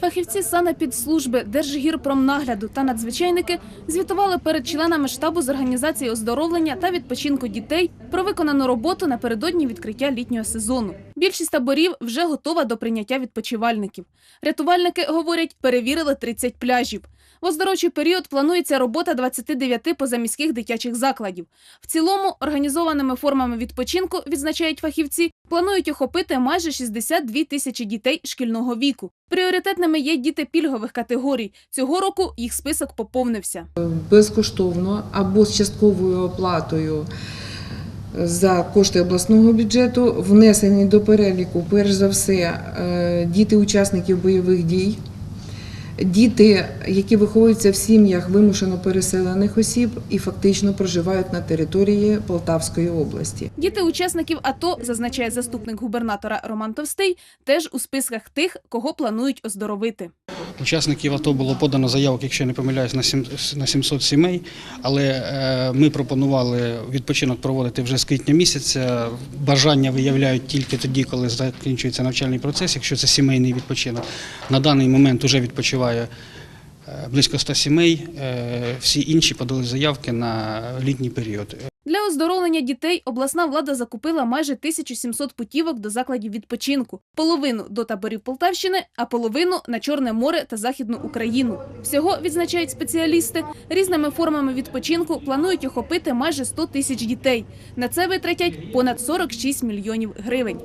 Фахівці санепідслужби, Держгірпромнагляду та надзвичайники звітували перед членами штабу з організації оздоровлення та відпочинку дітей про виконану роботу напередодні відкриття літнього сезону. Більшість таборів вже готова до прийняття відпочивальників. Рятувальники говорять, перевірили 30 пляжів. В оздоровчий період планується робота 29 позаміських дитячих закладів. В цілому, організованими формами відпочинку, відзначають фахівці, планують охопити майже 62 тисячі дітей шкільного віку. Пріоритетними є діти пільгових категорій. Цього року їх список поповнився. безкоштовно або з частковою оплатою за кошти обласного бюджету, внесені до переліку, перш за все, е, діти учасників бойових дій, діти, які виховуються в сім'ях вимушено переселених осіб і фактично проживають на території Полтавської області. Діти учасників АТО, зазначає заступник губернатора Роман Товстий, теж у списках тих, кого планують оздоровити. Учасників АТО було подано заявок, якщо я не помиляюсь, на сім- 700 сімей. Але е, ми пропонували відпочинок проводити вже з квітня місяця. Бажання виявляють тільки тоді, коли закінчується навчальний процес, якщо це сімейний відпочинок. На даний момент вже відпочиває близько 100 сімей. Е, Всі інші подали заявки на літній період. Для оздоровлення дітей обласна влада закупила майже 1700 путівок до закладів відпочинку, половину до таборів Полтавщини, а половину на Чорне море та Західну Україну. Всього відзначають спеціалісти. Різними формами відпочинку планують охопити майже 100 тисяч дітей. На це витратять понад 46 мільйонів гривень.